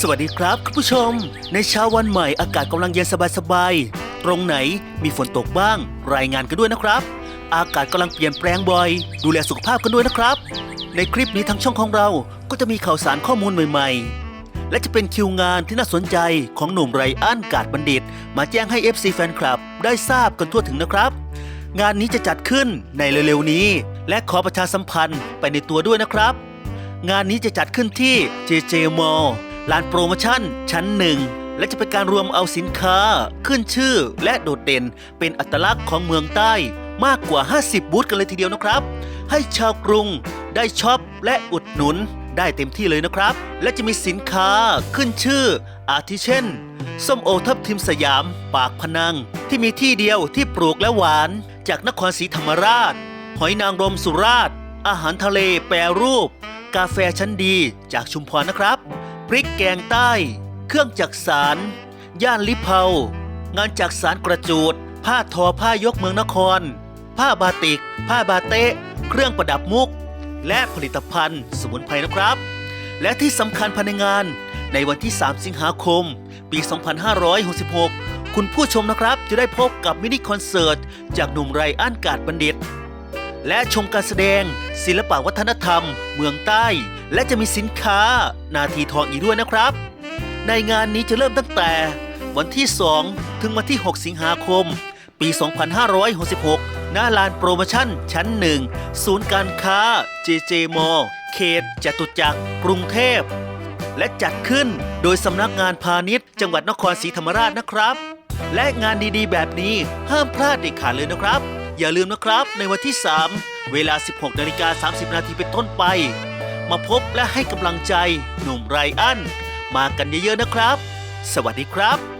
สวัสดีครับคุณผู้ชม ในเช้าวันใหม่อากาศกำลังเย็นสบายๆ ตรงไหนมีฝนตกบ้าง รายงานกันด้วยนะครับ อากาศกำลังเปลี่ยนแปลงบ่อย ดูแลสุขภาพกันด้วยนะครับ ในคลิปนี้ทางช่องของเราก็จะมีข่าวสารข้อมูลใหม่ ๆ และจะเป็นคิวงานที่น่าสนใจของหนุ่มไรอันกาดบัณฑิต มาแจ้งให้ FC แฟนคลับ ได้ทราบกันทั่วถึงนะครับ งานนี้จะจัดขึ้นในเร็วๆนี้ และขอประชาสัมพันธ์ไปในตัวด้วยนะครับ งานนี้จะจัดขึ้นที่ JJ Mall ลานโปรโมชั่นชั้นหนึ่ง และจะเป็นการรวมเอาสินค้า ขึ้นชื่อและโดดเด่น เป็นอัตลักษณ์ของเมืองใต้ มากกว่า 50 บูธกันเลยทีเดียวนะครับ ให้ชาวกรุงได้ช็อปและอุดหนุนได้เต็มที่เลยนะครับ และจะมีสินค้าขึ้นชื่อ อาทิเช่น ส้มโอทับทิมสยาม ปากพนัง ที่มีที่เดียวที่ปลูกและหวาน จากนครศรีธรรมราช หอยนางรมสุราษฎร์อาหารทะเลแปรรูป กาแฟชั้นดีจากชุมพรนะครับ พริกแกงใต้ เครื่องจักสาร ย่านลิเผางานจักสารกระจูด ผ้าทอผ้ายกเมืองนคร ผ้าบาติก ผ้าบาเตะเครื่องประดับมุก และผลิตภัณฑ์สมุนไพรนะครับ และที่สำคัญภายในงาน ในวันที่ 3 สิงหาคม ปี 2566 คุณผู้ชมนะครับจะได้พบกับมินิคอนเสิร์ต จากหนุ่มไรอันกาดบัณฑิต และชมการแสดง ศิลปวัฒนธรรม เมืองใต้ และจะมีสินค้า นาทีทองอีกด้วยนะครับ ในงานนี้จะเริ่มตั้งแต่ วันที่ 2 ถึงวันที่ 6 สิงหาคม ปี 2566 หน้าลานโปรโมชั่นชั้น1ศูนย์การค้า JJ m a l l เขตจตุจักร กรุงเทพ และจัดขึ้นโดยสำนักงานพาณิชย์ จังหวัดนครศรีธรรมราชนะครับ และงานดีๆ แบบนี้ห้ามพลาดเด็ดขาดเลยนะครับ อย่าลืมนะครับ ในวันที่ 3 เวลา 16นาฬิกา30 นาทีเป็นต้นไป มาพบและให้กำลังใจหนุ่มไรอัน มากันเยอะๆนะครับ สวัสดีครับ